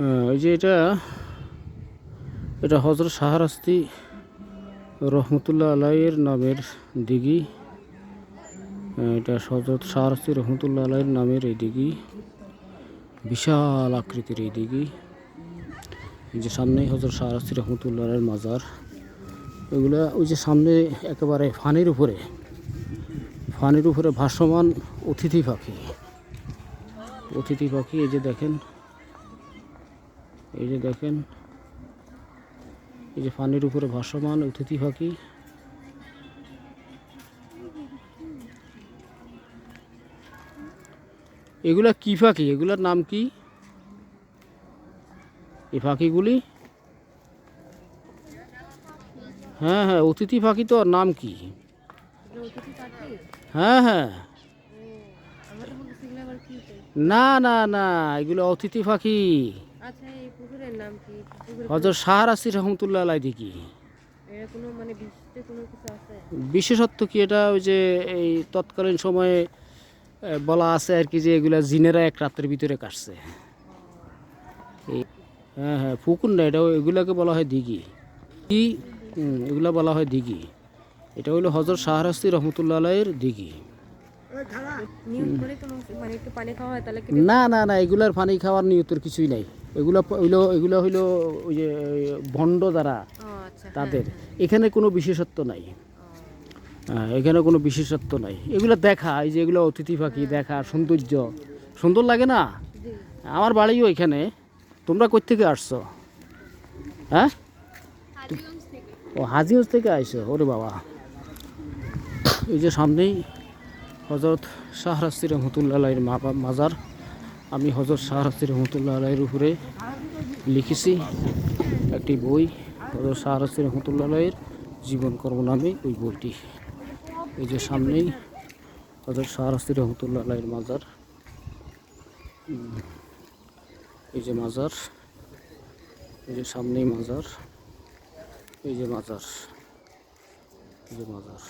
এই যে এটা এটা হজরত শাহরাস্তি রহমতুল্লাহ আলাইয়ের নামের দিঘি এটা হজরত শাহরাস্তি রহমতুল্লাহ আলাইয়ের নামের এই দিঘি বিশাল আকৃতির এই দিঘি এই যে সামনেই হজরত শাহরাস্তি রহমতুল্লাহ আলাইয়ের মাজার। এগুলা ওই যে সামনে একেবারে ফানির উপরে ফানির উপরে ভাসমান অতিথি পাখি। অতিথি পাখি, এই যে দেখেন এই যে দেখেন এই যে পানির উপরে ভাসমান অতিথি পাখি। এগুলা কি পাখি? এগুলার নাম কি? এই পাখিগুলি? হ্যাঁ হ্যাঁ অতিথি পাখি তো নাম কি? হ্যাঁ হ্যাঁ। না না না এগুলো অতিথি পাখি। আচ্ছা এই পুকুরের নাম কি? পুকুরে? হজর শাহরাসি রহমতুল্লাহ আলাই কোনো মানে বিশিষ্ট কোনো কিছু আছে? বিশেষত্ব কি এটা? ওই যে এই তৎকালীন সময়ে বলা আছে আর কি যে এগুলা জিনেরা এক রাতের ভিতরে কাটছে। হ্যাঁ হ্যাঁ পুকুর না এটা এগুলাকে বলা হয় দিঘি। কি? হুম, এগুলা বলা হয় দিঘি। এটা হলো হজর শাহরাস্তি রহমতুল্লাহ আলাইয়ের দিঘি। নিউজ করে কোনো মানে একটু পানি খাওয়া হয় তাহলে কি না না না এগুলার পানি খাওয়ার নিয়তের কিছুই নাই। এগুলো হইল এগুলো হইল ওই যে ভণ্ড দ্বারা আচ্ছা তাদের। এখানে কোনো বিশেষত্ব নাই। হ্যাঁ, এখানে কোনো বিশেষত্ব নাই। এগুলো দেখা এই যে এগুলো অতিথি পাখি দেখা সৌন্দর্য। সুন্দর লাগে না? আমার বাড়িও এখানে। তোমরা কই থেকে আসছো? হ্যাঁ? ও হাজিগঞ্জ থেকে আইসো ওরে বাবা। এই যে সামনেই হজরত শাহরাস্তি রহমতুল্লাহ মাজার। আমি হজরত শাহরাস্তি রহমতুল্লাহ আলাইয়ের উপরে লিখেছি একটি বই, হজরত শাহরাস্তি রহমতুল্লাহ আলাইয়ের জীবন কর্ম নামে ওই বইটি। এই যে সামনেই হজরত শাহরাস্তি রহমতুল্লাহ আলাইয়ের মাজার। এই যে মাজার, এই যে সামনেই মাজার, এই যে মাজার, এই যে মাজার।